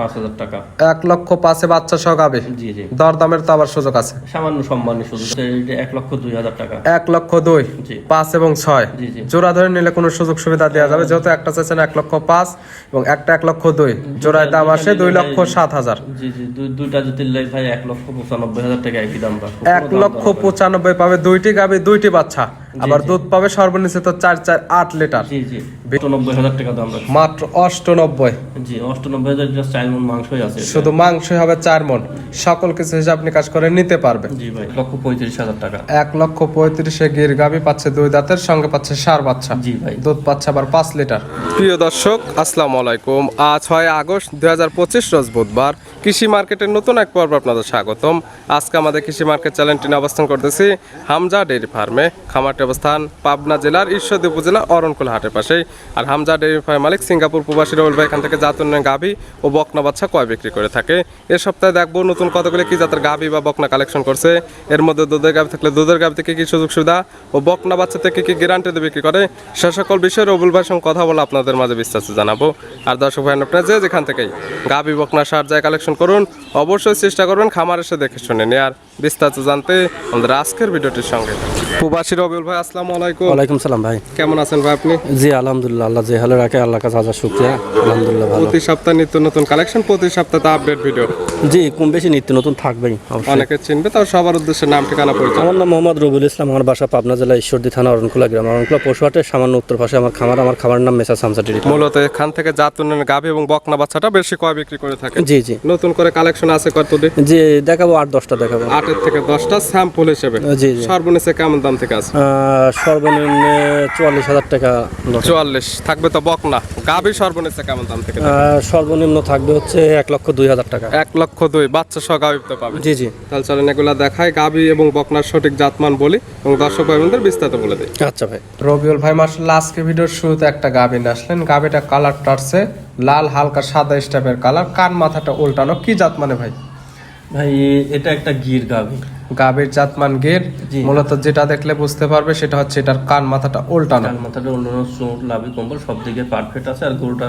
পাঁচ হাজার টাকা। এক লক্ষ পাঁচে বাচ্চা সহ গাবে। জি জি। দরদামের তো আবার সুযোগ আছে। সামান্য সম্মানী শুধু এটা এক লক্ষ দুই হাজার টাকা। এক লক্ষ দুই জি। পাঁচ এবং ছয়। জি জি। জোড়া ধরে নিলে কোনো সুযোগ সুবিধা দেওয়া যাবে যেহেতু একটা চাইছেন এক লক্ষ পাঁচ এবং একটা এক লক্ষ দুই। জোড়ায় দাম আসে দুই লক্ষ সাত হাজার। জি জি দুইটা যদি ভাই এক লক্ষ পঁচানব্বই হাজার টাকা একই দাম এক লক্ষ পঁচানব্বই পাবে দুইটি গাবি দুইটি বাচ্চা। আবার দুধ পাবে সর্বনিম্ন তো চার চার আট লিটার। জি জি। অষ্টানব্বই হাজার টাকা দাম মাত্র অষ্টানব্বই। জি অষ্টানব্বই হাজার চার মন মাংসই আছে শুধু মাংসই হবে চার মন সকল কিছু হিসাব নিকাশ করে নিতে পারবে। জি ভাই এক লক্ষ পঁয়ত্রিশ হাজার টাকা। এক লক্ষ পঁয়ত্রিশে গির গাবি পাচ্ছে দুই দাঁতের সঙ্গে পাচ্ছে সার বাচ্চা। জি ভাই। দুধ পাচ্ছে আবার পাঁচ লিটার। প্রিয় দর্শক আসসালামু আলাইকুম। আজ হয় আগস্ট দুই হাজার পঁচিশ রোজ বুধবার। কৃষি মার্কেটের নতুন এক পর্ব আপনাদের স্বাগতম। আজকে আমাদের কৃষি মার্কেট চ্যানেলটি অবস্থান করতেছি হামজা ডেয়ারি ফার্মে খামারটি অবস্থান পাবনা জেলার ঈশ্বরদী উপজেলা অরণকুল হাটের পাশেই। আর হামজা ডেয়ারি ফার্ম মালিক সিঙ্গাপুর প্রবাসী রবুল ভাই এখান থেকে জাতুন্য গাভি ও বকনা বাচ্চা কয় বিক্রি করে থাকে। এ সপ্তাহে দেখব নতুন কতগুলি কি জাতের গাভি বা বকনা কালেকশন করছে। এর মধ্যে দুধের গাভি থাকলে দুধের গাভি থেকে কি সুযোগ সুবিধা ও বকনা বাচ্চা থেকে কি গ্যারান্টি দিয়ে বিক্রি করে, সে সকল বিষয়ে রবুল ভাইয়ের সঙ্গে কথা বলে আপনাদের মাঝে বিস্তারিত জানাব। আর দর্শক ভাই আপনারা যে যেখান থেকেই গাভি, বকনা, সার যায় কালেকশন করুন, অবশ্যই চেষ্টা করবেন খামার এসে দেখে শুনে নেয়ার। বিস্তারিত জানতে আমাদের আজকের ভিডিওটির সঙ্গে প্রবাসী রবিউল ভাই আসসালামু আলাইকুম। ওয়ালাইকুম সালাম ভাই। কেমন আছেন ভাই আপনি? জি আলহামদুলিল্লাহ আল্লাহ যে ভালো রাখে আল্লাহ কাছে হাজার শুক্রিয়া। আলহামদুলিল্লাহ ভালো। প্রতি সপ্তাহে নিত্য নতুন কালেকশন প্রতি সপ্তাহে আপডেট ভিডিও জি কম বেশি নিত্য নতুন থাকবেই অনেকে চিনবে তাও সবার উদ্দেশ্যে নাম ঠিকানা পরিচয়। আমার নাম মোহাম্মদ রবিউল ইসলাম আমার বাসা পাবনা জেলা ঈশ্বরদী থানা অরণকুলা গ্রাম। অরণকুলা পশুহাটের সামান্য উত্তর পাশে আমার খামার আমার খামারের নাম মেসা সামসা ডেরি মূলত এখান থেকে জাত উন্নয়নের গাভি এবং বকনা বাচ্চাটা বেশি কয় বিক্রি করে থাকে। জি জি। নতুন করে কালেকশন আছে কতটি? জি দেখাবো আট দশটা দেখাবো। আটের থেকে দশটা স্যাম্পল হিসেবে। জি জি। সর্বনিচে কেমন দাম থেকে আছে? সর্বনিম্ন চুয়াল্লিশ হাজার টাকা চুয়াল্লিশ থাকবে তো বকনা। গাভি সর্বনিম্ন কেমন দাম থেকে সর্বনিম্ন থাকবে হচ্ছে এক লক্ষ দুই হাজার টাকা। এক লক্ষ দুই বাচ্চা সহ গাভি তো পাবে জি জি। তাহলে চলেন এগুলা দেখায় গাভি এবং বকনার সঠিক জাতমান বলি এবং দর্শক ভাইদের বিস্তারিত বলে দিই। আচ্ছা ভাই। রবিউল ভাই মার্শাল্লাহ আজকে ভিডিওর শুরুতে একটা গাভি নিয়ে আসলেন। গাভিটা কালার টারছে লাল হালকা সাদা স্টাইপের কালার। কান মাথাটা উল্টানো কি জাত মানে ভাই? ভাই এটা একটা গির গাভি। গাভীর জাতমান গের। মূলত যেটা দেখলে বুঝতে পারবে সেটা হচ্ছে এটার কান মাথাটা উল্টানো। কাল মাথাটা অন্যান্য চোট লাভি কম্বল সব দিকে পারফেক্ট আছে। আর গরুটা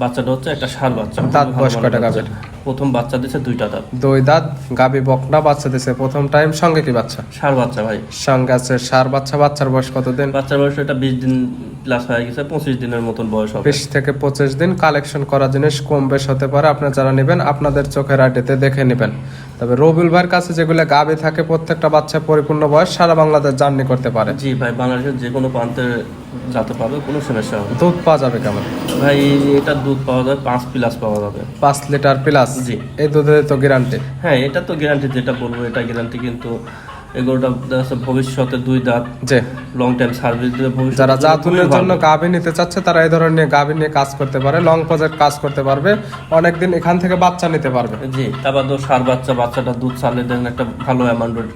বাচ্চাটা হচ্ছে একটা সার বাচ্চা। দাঁত বয়স কয়টা। গাভীর? প্রথম বাচ্চা দিছে দুইটা দাঁত। দুই দাঁত গাভী বকনা বাচ্চা দিছে প্রথম টাইম সঙ্গে কি বাচ্চা? সার বাচ্চা ভাই। সঙ্গে আছে সার বাচ্চা বাচ্চার বয়স কতদিন? বাচ্চার বয়স এটা বিশ দিন প্লাস হয়ে গেছে পঁচিশ দিনের মতন বয়স হবে। বিশ থেকে পঁচিশ দিন কালেকশন করা জিনিস কম বেশ হতে পারে। আপনার যারা নেবেন আপনাদের চোখের আটিতে দেখে নেবেন। তবে রবিউল ভাইয়ের কাছে যেগুলো গাবে থাকে প্রত্যেকটা বাচ্চা পরিপূর্ণ বয়স সারা বাংলাদেশ জার্নি করতে পারে। জি ভাই বাংলাদেশের যে কোনো প্রান্তে যাতে পারবে কোনো সমস্যা হবে দুধ পাওয়া যাবে কেমন? ভাই এটা দুধ পাওয়া যাবে পাঁচ প্লাস পাওয়া যাবে। পাঁচ লিটার প্লাস? জি। এই দুধের তো গ্যারান্টি হ্যাঁ এটা তো গ্যারান্টি যেটা বলব এটা গ্যারান্টি কিন্তু এগুলোটা দেখা ভবিষ্যতে দুই দাঁত যে লং টাইম সার্ভিস ভবিষ্যতে যারা জাতুনের জন্য গাভী নিতে চাচ্ছে তারা এই ধরনের গাভী নিয়ে কাজ করতে পারে লং প্রজেক্ট কাজ করতে পারবে অনেকদিন এখান থেকে বাচ্চা নিতে পারবে। জি তারপর তো সার বাচ্চা বাচ্চাটা দুধ ছাড়লে দেন একটা ভালো অ্যামাউন্ট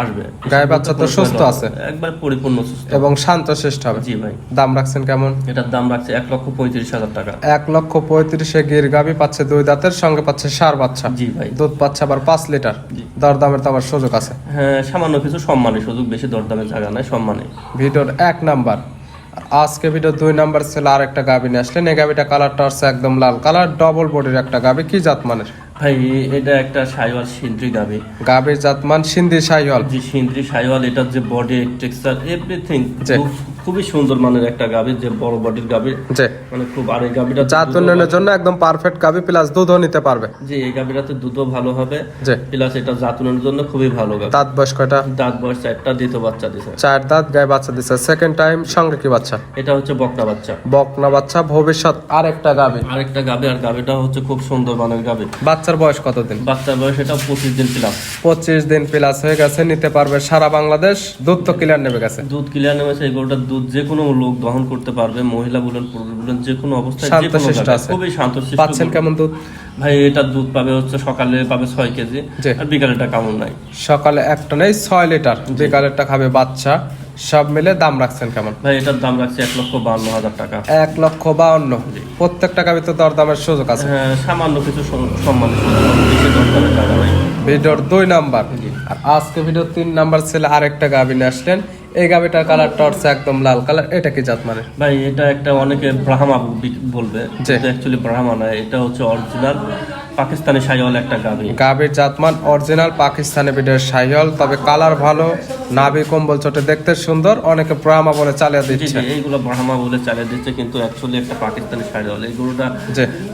আসবে। গায়ে বাচ্চা তো সুস্থ আছে। একবার পরিপূর্ণ সুস্থ। এবং শান্ত শ্রেষ্ঠ হবে। জি ভাই। দাম রাখছেন কেমন? এটার দাম রাখছে এক লক্ষ পঁয়ত্রিশ হাজার টাকা। এক লক্ষ পঁয়ত্রিশে গির গাভী পাচ্ছে দুই দাঁতের সঙ্গে পাচ্ছে সার বাচ্চা। জি ভাই। দুধ পাচ্ছে আবার পাঁচ লিটার। দর দামের তো আবার সুযোগ আছে। হ্যাঁ সামান্য কিছু সম্মানে সুযোগ বেশি দরদামের জায়গা নাই সম্মানে ভিডিওর এক নাম্বার। আজকে ভিডিও দুই নাম্বার ছিল আর একটা গাভী নিয়ে আসলেন। এই গাভীটা কালারটা হচ্ছে একদম লাল। কালার ডবল বডির একটা গাভী কি জাত মানের? ভাই এটা একটা সাইওয়াল সিন্দ্রি গাবে গাভীর জাতমান সিন্দ্রি সাইওয়াল যে সিন্দ্রি সাইওয়াল এটার যে বডি টেক্সচার এভরিথিং জি। খুবই সুন্দর মানের একটা গাবি যে বড় বডির গাবি যে মানে খুব আর এই গাবিটা জাত উন্নয়নের জন্য একদম পারফেক্ট গাভী প্লাস দুধও নিতে পারবে। যে এই গাবিটাতে দুধও ভালো হবে। প্লাস এটা জাতুনের জন্য খুবই ভালো গাবি দাঁত বয়স কয়টা? দাঁত বয়স চারটা দ্বিতীয় বাচ্চা দিছে। চার দাঁত গায়ে বাচ্চা দিচ্ছে সেকেন্ড টাইম সঙ্গে কি বাচ্চা? এটা হচ্ছে বকনা বাচ্চা। বকনা বাচ্চা ভবিষ্যৎ আর একটা গাভী। আরেকটা গাবি আর গাবিটা হচ্ছে খুব সুন্দর মানের গাবি বাচ্চার বয়স কতদিন? বাচ্চার বয়স এটা পঁচিশ দিন প্লাস পঁচিশ দিন প্লাস হয়ে গেছে নিতে পারবে সারা বাংলাদেশ। দুধ তো ক্লিয়ার নেমে গেছে। দুধ ক্লিয়ার নেমেছে এই গরুটার দুধ যে কোনো লোক দহন করতে পারবে মহিলা বলেন পুরুষ বলেন যে কোনো অবস্থায় যে কোনো। খুবই শান্তশিষ্ট পাচ্ছেন কেমন দুধ? ভাই এটা দুধ পাবে হচ্ছে সকালে পাবে ছয় কেজি। আর বিকালেটা কেমন নাই। সকালে একটা নেই ছয় লিটার বিকালেরটা খাবে বাচ্চা। সব মিলে দাম রাখছেন কেমন? ভাই এটার দাম রাখছে এক লক্ষ বান্ন হাজার টাকা। এক লক্ষ বাউন্ন। প্রত্যেকটা গাভী তো দরদামের সুযোগ আছে। হ্যাঁ সামান্য কিছু ভিডিওর দুই নাম্বার। আর আজকে ভিডিও তিন নাম্বার ছেলে আরেকটা গাভী নিয়ে আসলেন এই গাভীটার কালারটা হচ্ছে একদম লাল। কালার এটা কি জাত মানে? ভাই এটা একটা অনেকে ব্রাহ্মা বলবে। যে অ্যাকচুয়ালি ব্রাহ্মা না এটা হচ্ছে অরিজিনাল পাকিস্তানি সাইওয়াল একটা গাভি। গাভীর জাতমান অরিজিনাল পাকিস্তানি সাইহল তবে কালার ভালো নাভি কম্বল দেখতে সুন্দর অনেকে ব্রাহ্মা বলে চালিয়ে দিচ্ছে। এইগুলো ব্রাহ্মা বলে চালিয়ে দিচ্ছে কিন্তু অ্যাকচুয়ালি একটা পাকিস্তানি সাইওয়াল এই গরুটা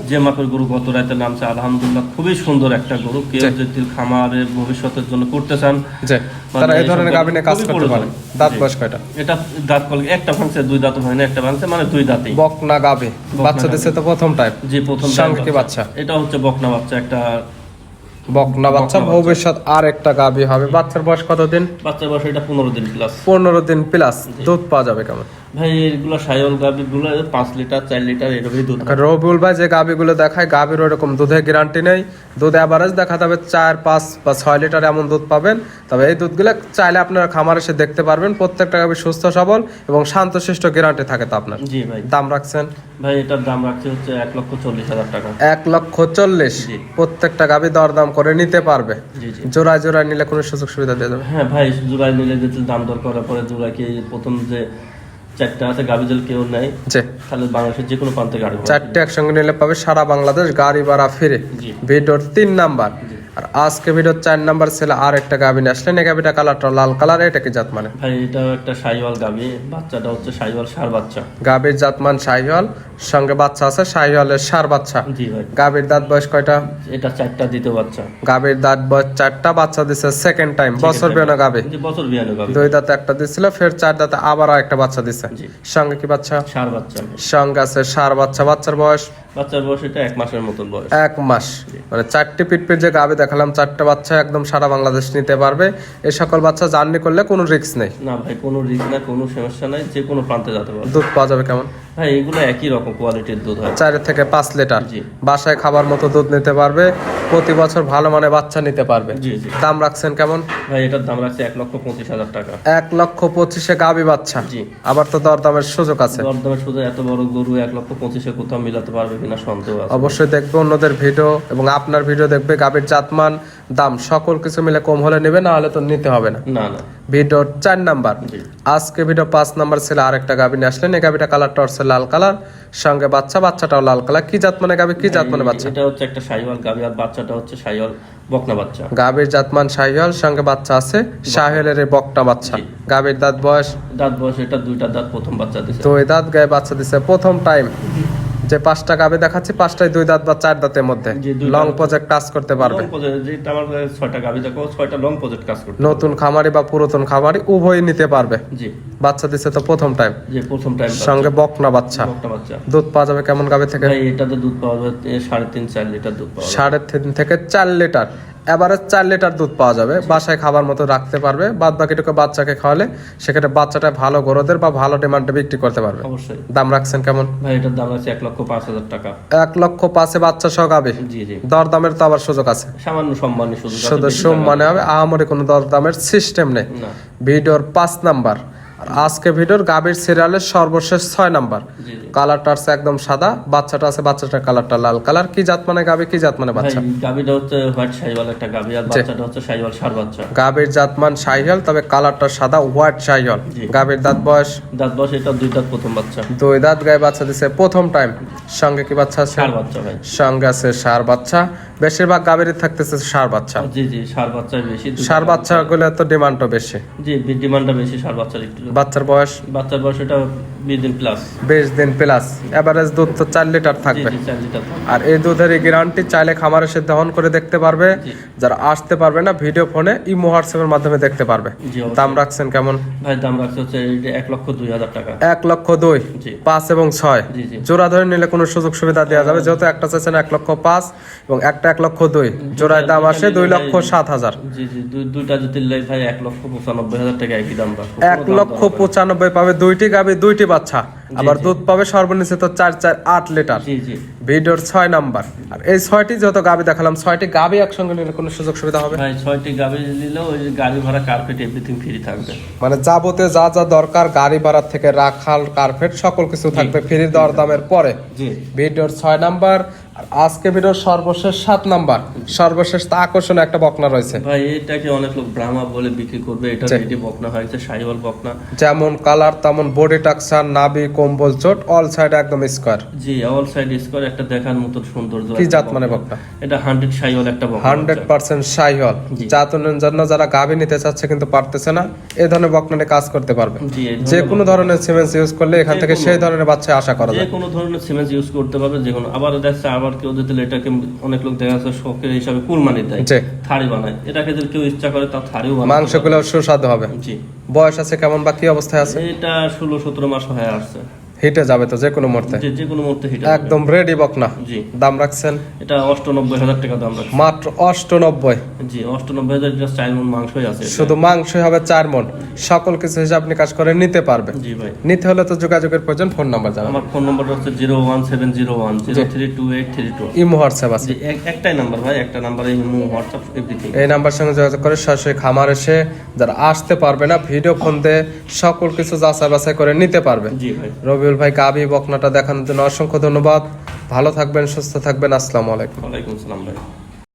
যে মাপের গরু গত রাতে নামছে আলহামদুলিল্লাহ খুবই সুন্দর একটা গরু। কেউ যদি খামারের ভবিষ্যতের জন্য করতে চান মানে তারা এই ধরনের গাভী নিয়ে কাজ করতে পারে। দাঁত বয়স কয়টা? এটা দাঁত কল একটা ভাঙছে দুই দাঁত ভাঙে একটা ভাঙছে মানে দুই দাঁতই। বকনা গাভী। বাচ্চা। দিচ্ছে তো প্রথম টাইপ যে প্রথম সঙ্গে বাচ্চা? এটা হচ্ছে বকনা বাচ্চা একটা বকনা বাচ্চা। ভবিষ্যৎ আর একটা গাভী হবে। বাচ্চার বয়স কতদিন? বাচ্চার বয়স এটা পনেরো দিন প্লাস পনেরো দিন প্লাস দুধ পাওয়া যাবে কেমন? ভাই এগুলো সাইওয়াল গাভি গুলো পাঁচ লিটার চার লিটার এরকমই দুধ। রবিউল ভাই যে গাভীগুলো দেখায় গাভীর ওরকম দুধের গ্যারান্টি নেই। দুধ অ্যাভারেজ দেখা যাবে চার পাঁচ বা ছয় লিটার এমন দুধ পাবেন। তবে এই দুধগুলো চাইলে আপনারা খামার এসে দেখতে পারবেন। প্রত্যেকটা গাভী সুস্থ সবল এবং শান্তশিষ্ট গ্যারান্টি থাকে তো আপনার। জি ভাই। দাম রাখছেন? ভাই এটার দাম রাখছে হচ্ছে এক লক্ষ চল্লিশ হাজার টাকা। এক লক্ষ চল্লিশ। প্রত্যেকটা গাভী দরদাম করে নিতে পারবে। জোড়ায় জোড়ায় নিলে কোনো সুযোগ সুবিধা দেওয়া যাবে হ্যাঁ ভাই জোড়ায় নিলে যেতে দাম দর করার পরে জোড়াকে প্রথম যে চারটা আছে গাভি জল কেউ তাহলে বাংলাদেশের যে কোনো প্রান্তে গাড়ি পাওয়া চারটে একসঙ্গে নিলে পাবে সারা বাংলাদেশ গাড়ি ভাড়া ফিরে। ভিডিওর তিন নাম্বার। আর আজকে ভিডিওর চার নাম্বার ছেলে আর একটা গাভী নিয়ে আসলেন। এই গাভীটা কালারটা লাল কালার এটা কি জাত মানে? ভাই এটাও একটা সাইওয়াল গাভি। বাচ্চাটা হচ্ছে সাইওয়াল সার বাচ্চা। গাভীর জাতমান শাহিওয়াল সঙ্গে বাচ্চা আছে শাহিওয়ালের সার বাচ্চা। জি ভাই। গাভীর দাঁত বয়স কয়টা? এটা চারটা দ্বিতীয় বাচ্চা। গাভীর দাঁত বয়স চারটা বাচ্চা দিচ্ছে সেকেন্ড টাইম বছর বেনা গাভী। জি বছর বিয়ানো গাভি। দুই দাঁতে একটা দিচ্ছিল ফের চার দাঁতে আবার একটা বাচ্চা দিচ্ছে জি। সঙ্গে কি বাচ্চা? সার বাচ্চা। সঙ্গে আছে সার বাচ্চা। বাচ্চার বয়স? বাচ্চার বয়স এটা এক মাসের মতন বয়স। এক মাস। মানে চারটি পিটপিট যে গাভী দেখালাম চারটে বাচ্চা একদম সারা বাংলাদেশ নিতে পারবে। এই সকল বাচ্চা জার্নি করলে কোনো রিস্ক নেই। না ভাই কোনো রিস্ক না কোনো সমস্যা নাই যে কোনো প্রান্তে যেতে পারবে। দুধ পাওয়া যাবে কেমন? ভাই এগুলো একই রকম কোয়ালিটির দুধ হয়। চার থেকে পাঁচ লিটার। বাসায় খাবার মতো দুধ নিতে পারবে প্রতি বছর ভালো মানে বাচ্চা নিতে পারবে। জি জি। দাম রাখছেন কেমন? ভাই এটার দাম রাখছে এক লক্ষ পঁচিশ হাজার টাকা। এক লক্ষ পঁচিশে গাভী বাচ্চা। জি। আবার তো দরদামের সুযোগ আছে। দরদামের শুধু এত বড় গরু এক লক্ষ পঁচিশে কোথাও মিলাতে পারবে কিনা সন্দেহ আছে। অবশ্যই দেখবে অন্যদের ভিডিও এবং আপনার ভিডিও দেখবে গাভীর জাতমান দাম সকল কিছু মিলে কম হলে নেবে না হলে তো নিতে হবে না। না না। ভিডিওর চার নাম্বার। আজকে ভিডিও পাঁচ নাম্বার ছিল আরেকটা গাভী নিয়ে আসলেন। এই গাভীটা কালারটা হচ্ছে লাল কালার সঙ্গে বাচ্চা বাচ্চাটাও লাল কালার কি জাত মানে গাভী কি জাত মানে বাচ্চা? এটা হচ্ছে একটা সাইওয়াল গাভি আর বাচ্চাটা হচ্ছে সাইওয়াল বকনা বাচ্চা। গাভীর জাতমান শাহিওয়াল সঙ্গে বাচ্চা আছে এই বকটা বাচ্চা। গাভীর দাঁত বয়স? দাঁত বয়স এটা দুইটা দাঁত প্রথম বাচ্চা দিছে। এই দাঁত গায়ে বাচ্চা দিছে প্রথম টাইম যে পাঁচটা গাভী দেখাচ্ছি পাঁচটাই দুই দাঁত বা চার দাঁতের মধ্যে। লং প্রজেক্ট কাজ করতে পারবে। যেটা আমার ছয়টা গাভি দেখো ছয়টা লং প্রজেক্ট কাজ করতে নতুন খামারি বা পুরাতন খামারি উভয়ই নিতে পারবে। জি। বাচ্চা দিচ্ছে তো প্রথম টাইম প্রথম টাইম সঙ্গে বকনা বাচ্চা। বকনা বাচ্চা। দুধ পাওয়া যাবে কেমন গাবে থেকে? এটাতে দুধ পাওয়া যাবে সাড়ে তিন চার লিটার দুধ পাওয়া সাড়ে তিন থেকে চার লিটার। এবারে চার লিটার দুধ পাওয়া যাবে। বাসায় খাবার মতো রাখতে পারবে। বাদ বাকিটুকু বাচ্চাকে খাওয়ালে সেক্ষেত্রে বাচ্চাটা ভালো গরোদের বা ভালো ডিমান্ডে বিক্রি করতে পারবে। অবশ্যই। দাম রাখছেন কেমন? ভাই এটার দাম আছে এক লক্ষ পাঁচ হাজার টাকা। এক লক্ষ পাঁচে বাচ্চা সহ গাবে। জি দরদামের তো আবার সুযোগ আছে। সামান্য সম্মানী শুধু যাতে শুধু বেশি টাকা- মানে হবে। আহামরি কোনো দরদামের সিস্টেম নেই। ভিডিওর পাঁচ নাম্বার। আর আজকে ভিডিওর গাভীর সিরিয়ালের সর্বশেষ ছয় নাম্বার। কালারটা আছে একদম সাদা বাচ্চাটা আছে বাচ্চাটার কালারটা লাল। কালার কি জাত মানে গাভী কি জাত মানে বাচ্চা? গাভিটা হচ্ছে হোয়াইট সাইওয়াল একটা গাভি আর বাচ্চাটা হচ্ছে সাইওয়াল সার বাচ্চা। গাভীর জাতমান শাহিয়াল তবে কালারটা সাদা হোয়াইট জি। গাভীর দাঁত বয়স? দাঁত বয়স এটা দুই দাঁত প্রথম বাচ্চা। দুই দাঁত গায়ে বাচ্চা দিছে প্রথম টাইম সঙ্গে কি বাচ্চা আছে? সার বাচ্চা ভাই। সঙ্গে আছে সার বাচ্চা। বেশিরভাগ গাভীরই থাকতেছে সার বাচ্চা। জি জি সার বাচ্চাই বেশি সার বাচ্চা গুলো তো ডিমান্ডও বেশি। জি ডিমান্ডটা বেশি সার বাচ্চার একটু বাচ্চার বয়স? বাচ্চার বয়স এটা বিশ দিন প্লাস বিশ দিন প্লাস এভারেজ দুধ তো চার লিটার থাকবে। আর এই দুধের এই গ্যারান্টি চাইলে খামার এসে দহন করে দেখতে পারবে। যারা আসতে পারবে না ভিডিও ফোনে ইমো হোয়াটসঅ্যাপের মাধ্যমে দেখতে পারবে। দাম রাখছেন কেমন? ভাই দাম রাখছে হচ্ছে এক লক্ষ দুই হাজার টাকা। এক লক্ষ দুই পাঁচ এবং ছয়। জোড়া ধরে নিলে কোনো সুযোগ সুবিধা দেওয়া যাবে। যেহেতু একটা চাইছেন এক লক্ষ পাঁচ এবং একটা এক লক্ষ দুই। জোড়ায় দাম আসে দুই লক্ষ সাত হাজার। দুইটা যদি ভাই এক লক্ষ পঁচানব্বই হাজার টাকা একই দাম এক লক্ষ পঁচানব্বই পাবে দুইটি গাবি দুইটি বাচ্চা। আবার দুধ পাবে সর্বনিচে তো চার চার আট লিটার। ভিডিওর ছয় নাম্বার। আর এই ছয়টি যত গাবি দেখালাম ছয়টি গাবি একসঙ্গে নিলে কোনো সুযোগ সুবিধা হবে? ভাই ছয়টি গাড়ি নিলেও ওই যে গাড়ি ভাড়া কার্পেট এভরিথিং ফ্রি থাকবে। মানে যাবতীয় যা যা দরকার গাড়ি ভাড়া থেকে রাখাল কার্পেট সকল কিছু থাকবে ফ্রি দর দামের পরে ভিডিওর ছয় নাম্বার আর আজকে ভিডিওর সর্বশেষ সাত নাম্বার। সর্বশেষ তা আকর্ষণীয় একটা বকনা রয়েছে। ভাই এটাকে অনেক লোক ব্রাহ্মা বলে বিক্রি করবে। এটা রেডি বকনা হয়েছে সাইওয়াল বকনা। যেমন কালার তেমন বডি টাকসার কম্বল চোট অল সাইড একদম স্কোয়ার জি অল সাইড স্কোয়ার একটা দেখার মতো সৌন্দর্য কি জাত মানে বকনা। এটা সাইওয়াল একটা বকনা জাতনের জন্য যারা গাভী নিতে চাচ্ছে কিন্তু পারতেছে না এই ধরনের বকনা নিয়ে কাজ করতে পারবে। যে কোনো ধরনের সিমেন্স ইউজ করলে এখান থেকে সেই ধরনের বাচ্চা আশা করা যে যায় কোনো ধরনের সিমেন্ট ইউজ করতে পারবে যে কোনো আবার দেখছে আবার কেউ যদি এটাকে অনেক লোক দেখা যাচ্ছে শখের হিসাবে কুরবানি দেয় থাড়ি বানায়। এটাকে যদি কেউ ইচ্ছা করে তার থাড়িও বানায় মাংসগুলো সুস্বাদু হবে। জি। বয়স আছে কেমন বা কি অবস্থায় আছে? এটা ষোলো সতেরো মাস হয়ে আসছে। হিটে যাবে তো যে কোনো মুহূর্তে। যে যে কোনো মুহূর্তে হিট একদম রেডি বকনা। জি। দাম রাখছেন? এটা অষ্টানব্বই হাজার টাকা দাম রাখছে। মাত্র অষ্টানব্বই। জি অষ্টানব্বই হাজার এটা চার মন মাংসই আছে শুধু মাংসই হবে চার মন সকল কিছু হিসাব নিকাশ করে নিতে পারবে। জি ভাই। নিতে হলে তো যোগাযোগের প্রয়োজন ফোন নাম্বার জানাবেন আমার ফোন নম্বর হচ্ছে zero one seven zero one zero three two eight three two. Imo WhatsApp আছে। একটাই নাম্বার ভাই একটা নাম্বারে হোয়াটসঅ্যাপ এভরিথিং এই নাম্বার সঙ্গে যোগাযোগ করে সরাসরি খামার এসে যারা আসতে পারবে না ভিডিও ফোন দিয়ে সকল কিছু যাচাই বাছাই করে নিতে পারবে। জি ভাই। রবিউল ভাই গাবি বকনাটা দেখানোর জন্য অসংখ্য ধন্যবাদ। ভালো থাকবেন সুস্থ থাকবেন আসসালামু আলাইকুম। ওয়ালাইকুম আসসালাম ভাই।